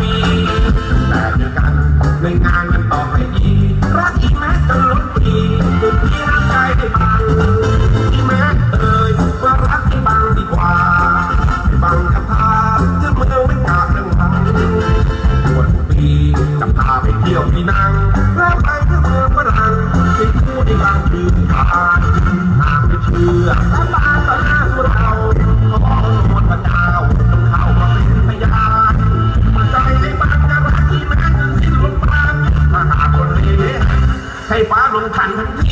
มีแต่มีกันไม่งานมันต่อไป คนฝันของ